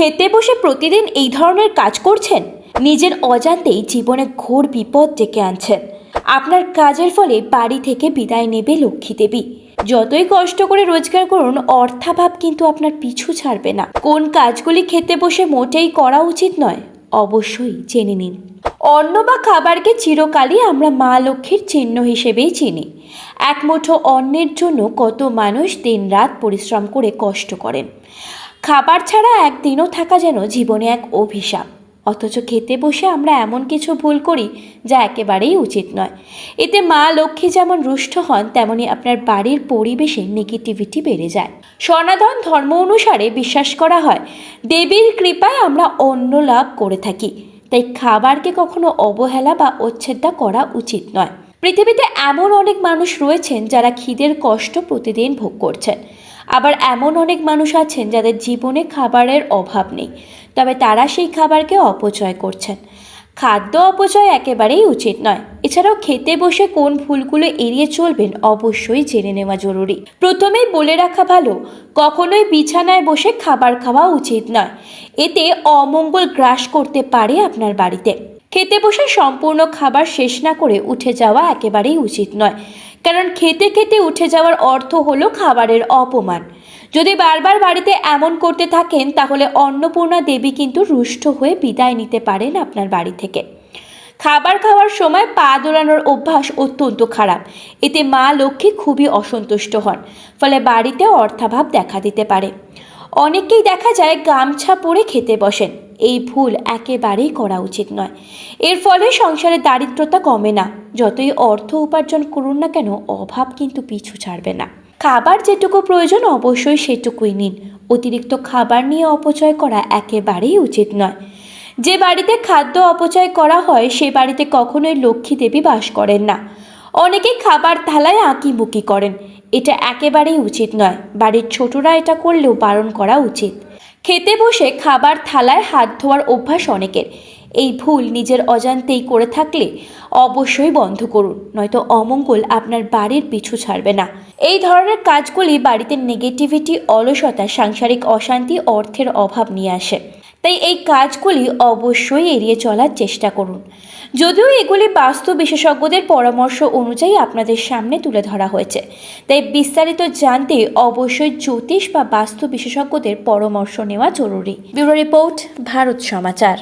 খেতে বসে প্রতিদিন এই ধরনের কাজ করছেন? নিজের অজান্তেই জীবনে ঘোর বিপদ ডেকে আনছেন। আপনার কাজের ফলে বাড়ি থেকে বিদায় নেবে লক্ষ্মী দেবী। যতই কষ্ট করে রোজগার করুন, অর্থাভাব কিন্তু আপনার পিছু ছাড়বে না। কোন কাজগুলি খেতে বসে মোটেই করা উচিত নয়, অবশ্যই জেনে নিন। অন্ন বা খাবারকে চিরকালই আমরা মা লক্ষ্মীর চিহ্ন হিসেবেই চিনি। এক মুঠো অন্নের জন্য কত মানুষ দিনরাত পরিশ্রম করে কষ্ট করেন। খাবার ছাড়া একদিনও থাকা যেন জীবনে এক অভিশাপ। অথচ খেতে বসে আমরা এমন কিছু ভুল করি যা একেবারেই উচিত নয়। এতে মা লক্ষ্মী যেমন রুষ্ট হন, তেমনি আপনার বাড়ির পরিবেশে নেগেটিভিটি বেড়ে যায়। সনাতন ধর্ম অনুসারে বিশ্বাস করা হয়, দেবীর কৃপায় আমরা অন্য লাভ করে থাকি। তাই খাবারকে কখনো অবহেলা বা অচ্ছেদ্যা করা উচিত নয়। পৃথিবীতে এমন অনেক মানুষ রয়েছেন যারা খিদের কষ্ট প্রতিদিন ভোগ করছেন। আবার এমন অনেক মানুষ আছেন যাদের জীবনে খাবারের অভাব নেই, তবে তারা সেই খাবারকে অপচয় করছেন। খাদ্য অপচয় একেবারেই উচিত নয়। এছাড়াও খেতে বসে কোন ভুলগুলো এড়িয়ে চলবেন অবশ্যই জেনে নেওয়া জরুরি। প্রথমেই বলে রাখা ভালো, কখনোই বিছানায় বসে খাবার খাওয়া উচিত নয়। এতে অমঙ্গল গ্রাস করতে পারে আপনার বাড়িতে। খেতে বসে সম্পূর্ণ খাবার শেষ না করে উঠে যাওয়া একেবারেই উচিত নয়। কারণ খেতে খেতে উঠে যাওয়ার অর্থ হলো খাবারের অপমান। যদি বারবার বাড়িতে এমন করতে থাকেন, তাহলে অন্নপূর্ণা দেবী কিন্তু রুষ্ট হয়ে বিদায় নিতে পারেন আপনার বাড়ি থেকে। খাবার খাওয়ার সময় পা দোলানোর অভ্যাস অত্যন্ত খারাপ। এতে মা লক্ষ্মী খুবই অসন্তুষ্ট হন, ফলে বাড়িতে অর্থাভাব দেখা দিতে পারে। অনেককেই দেখা যায় গামছা পরে খেতে বসেন। এই ভুল একেবারেই করা উচিত নয়। এর ফলে সংসারে দারিদ্রতা কমে না। যতই অর্থ উপার্জন করুন না কেন, অভাব কিন্তু পিছু ছাড়বে না। খাবার যেটুকু প্রয়োজন, অবশ্যই সেটুকুই নিন। অতিরিক্ত খাবার নিয়ে অপচয় করা একেবারেই উচিত নয়। যে বাড়িতে খাদ্য অপচয় করা হয়, সে বাড়িতে কখনোই লক্ষ্মী দেবী বাস করেন না। অনেকেই খাবার থালায় আঁকিবুকি করেন। এটা একেবারেই উচিত নয়। বাড়ির ছোটরা এটা করলেও বারণ করা উচিত। খেতে বসে খাবার থালায় হাত ধোয়ার অভ্যাস অনেকের। এই ভুল নিজের অজান্তেই করে থাকলে অবশ্যই বন্ধ করুন, নয়তো অমঙ্গল আপনার বাড়ির পিছু ছাড়বে না। এই ধরনের কাজগুলি বাড়িতে নেগেটিভিটি অলসতা, সাংসারিক অশান্তি, অর্থের অভাব নিয়ে আসে। তাই এই কাজগুলি অবশ্যই এড়িয়ে চলার চেষ্টা করুন। যদিও এগুলি বাস্তু বিশেষজ্ঞদের পরামর্শ অনুযায়ী আপনাদের সামনে তুলে ধরা হয়েছে, তাই বিস্তারিত জানতে অবশ্যই জ্যোতিষ বা বাস্তু বিশেষজ্ঞদের পরামর্শ নেওয়া জরুরি। Bureau report, Bharat Samachar.